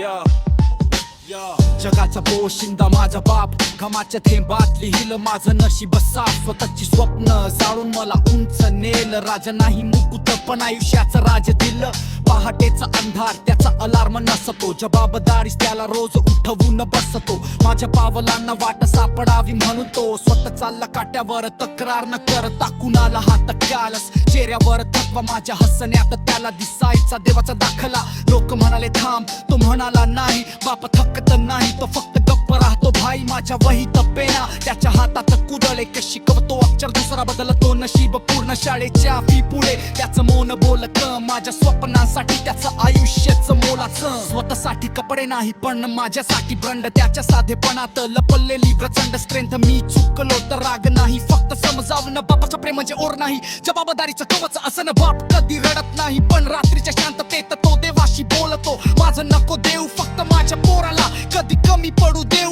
Yeah. जगाचा पोशिंदा माझा बाप. घमाच्या थेंबात लिहिलं माझं नशीब साफ. स्वतःची स्वप्न जाळून मला उंच नेल. राजा नाही मुकुत पण आयुष्याचं राज दिलं. पहाटेचा अंधार त्याचा अलार्म नसतो. जबाबदारीस त्याला रोज उठवून बसतो. माझ्या पावलांना वाट सापडावी म्हणून तो स्वतः चालला काट्यावर तक्रार न करता कुणाला हात कालस चेहऱ्यावर थकवा माझ्या हसण्यात त्याला दिसायचा देवाचा दाखला. लोक म्हणाले थांब. तो म्हणाला नाही. बाप थकत नाही तो फक्त गप्प राहतो. भाई माझ्या वही तपेना. नशीब शाळेच्या फी पुढे. त्याचं मौन बोलत माझ्या स्वप्नांसाठी त्याचं आयुष्याचं मोलाचं. स्वतःसाठी कपडे नाही पण माझ्यासाठी ब्रंड त्याच्या साधेपणात लपलेली प्रचंड स्ट्रेंथ मी चुकलो तर राग नाही फक्त समजावणं बापाचं प्रेम म्हणजे ओर नाही. जबाबदारीचं कवच असं न बाप कधी रडत नाही. पण रात्रीच्या शांततेत तो देवाशी बोलतो. माझं नको देऊ फक्त माझ्या पोराला. कधी कमी पडू देऊ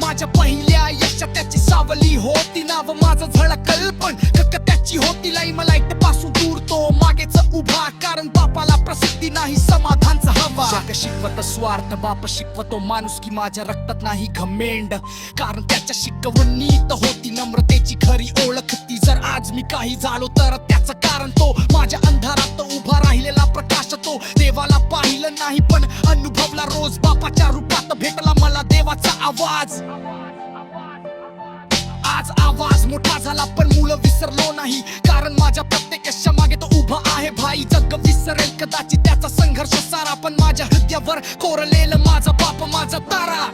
माझ्या पहिल्या आयुष्यात त्याची सावली होती. नाव माझं झळकल पण कक त्याची होती. लाई लाइटपासून दूर तो मागेच उभा. कारण बापाला प्रसिद्धी नाही समाधानचा हवा. शिकवत स्वार्थ बाप शिकवतो माणूस की माझ्या रक्तात नाही घमेंड. कारण त्याच्या शिकवणीत होती. नम्रतेची खरी ओळख ती. जर आज मी काही झालो तर त्याचं कारण तो माझ्या अंधारात उभा राहिलेला प्रकाश तो. देवाला पाहिलं नाही पण अनुभवला रोज बापाच्या रूपात. भेटला मला आवाज. आज आवाज मोठा झाला पण मुलं विसरलो नाही. कारण माझ्या प्रत्येक यशा मागे तो उभा आहे. भाई जग विसरेल कदाचित त्याचा संघर्ष सारा पण माझ्या हृदयावर कोरलेलं माझा बाप माझा तारा.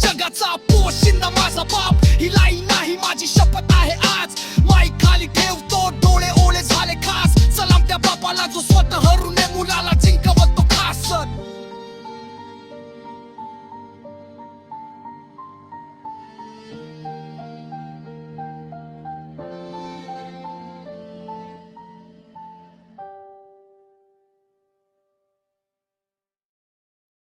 जगाचा पोशिंदा माझा बाप ही लाई नाही माझी शपथ आहे.